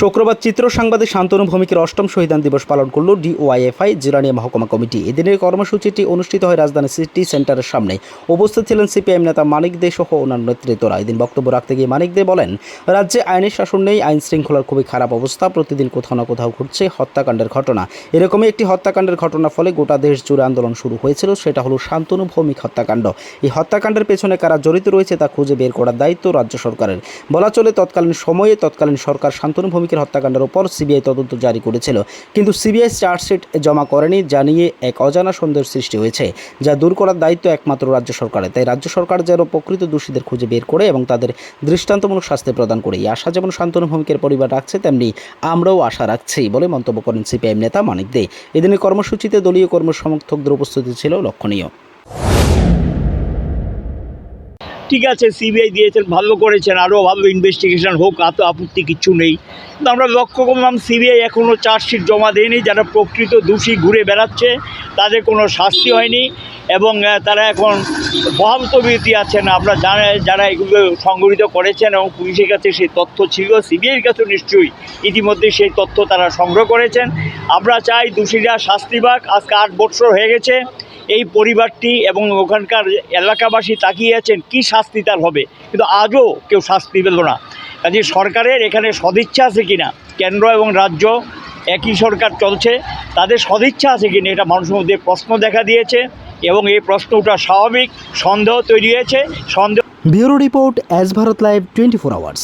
শুক্রবার চিত্র সাংবাদিক শান্তনু ভৌমিকের অষ্টম শহীদান দিবস পালন করল ডিওয়াইএফআই জিরানিয়া মহকুমা কমিটি। এদিনের কর্মসূচিটি অনুষ্ঠিত হয় রাজধানী সিটি সেন্টারের সামনে। উপস্থিত ছিলেন সিপিআইএম নেতা মানিক দে সহ অন্যান্য নেতৃত্বরা। এদিন বক্তব্য রাখতে গিয়ে মানিক দে বলেন, রাজ্যে আইনের শাসন নেই, আইন শৃঙ্খলার খুবই খারাপ অবস্থা, প্রতিদিন কোথাও না কোথাও ঘটছে হত্যাকাণ্ডের ঘটনা। এরকমই একটি হত্যাকাণ্ডের ঘটনার ফলে গোটা দেশ জুড়ে আন্দোলন শুরু হয়েছিল, সেটা হলো শান্তনু ভৌমিক হত্যাকাণ্ড। এই হত্যাকাণ্ডের পেছনে কারা জড়িত রয়েছে তা খুঁজে বের করার দায়িত্ব রাজ্য সরকারের। বলা চলে, তৎকালীন সময়ে তৎকালীন সরকার শান্তনু ভৌমিকের হত্যাকাণ্ডের ওপর সিবিআই তদন্ত জারি করেছিল। কিন্তু সিবিআই চার্জশিট জমা করেনি, জানিয়ে এক অজানা সন্দেহের সৃষ্টি হয়েছে, যা দূর করার দায়িত্ব একমাত্র রাজ্য সরকারের। তাই রাজ্য সরকার যেন প্রকৃত দোষীদের খুঁজে বের করে এবং তাদের দৃষ্টান্তমূলক শাস্তি প্রদান করে। এই আশা যেমন শান্তনু ভৌমিকের পরিবার রাখছে, তেমনি আমরাও আশা রাখছি বলে মন্তব্য করেন সিপিআইএম নেতা মানিক দে। এদিনের কর্মসূচিতে দলীয় কর্মসমর্থকদের উপস্থিতি ছিল লক্ষণীয়। ঠিক আছে সিবিআই দিয়েছেন, ভালো করেছেন আরও ভালো ইনভেস্টিগেশন হোক এত আপত্তি কিছু নেই। কিন্তু আমরা লক্ষ্য করলাম সিবিআই এখনও চার্জশিট জমা দেয়নি, যারা প্রকৃত দোষী ঘুরে বেড়াচ্ছে, তাদের কোনো শাস্তি হয়নি, এবং তারা এখন বহালতবিরতি আছেন। আমরা জানা, যারা এগুলো সংগঠিত করেছেন এবং পুলিশের কাছে সেই তথ্য ছিল সিবিআইয়ের কাছে নিশ্চয়ই ইতিমধ্যে সেই তথ্য তারা সংগ্রহ করেছেন। আমরা চাই দোষীরা শাস্তি পাক। আজকে আট বছর হয়ে গেছে এই পরিবারটি এবং ওখানকার এলাকাবাসী তাকিয়ে আছেন, কী শাস্তি তার হবে? কিন্তু আজও কেউ শাস্তি পেল না। কাজে সরকারের এখানে সদিচ্ছা আছে কি না কেন্দ্র এবং রাজ্য একই সরকার চলছে, তাদের সদিচ্ছা আছে কি না এটা মানুষের মধ্যে প্রশ্ন দেখা দিয়েছে এবং এই প্রশ্নটা স্বাভাবিক, সন্দেহ তৈরি হয়েছে, সন্দেহ bureau report as Bharat live twenty four hours.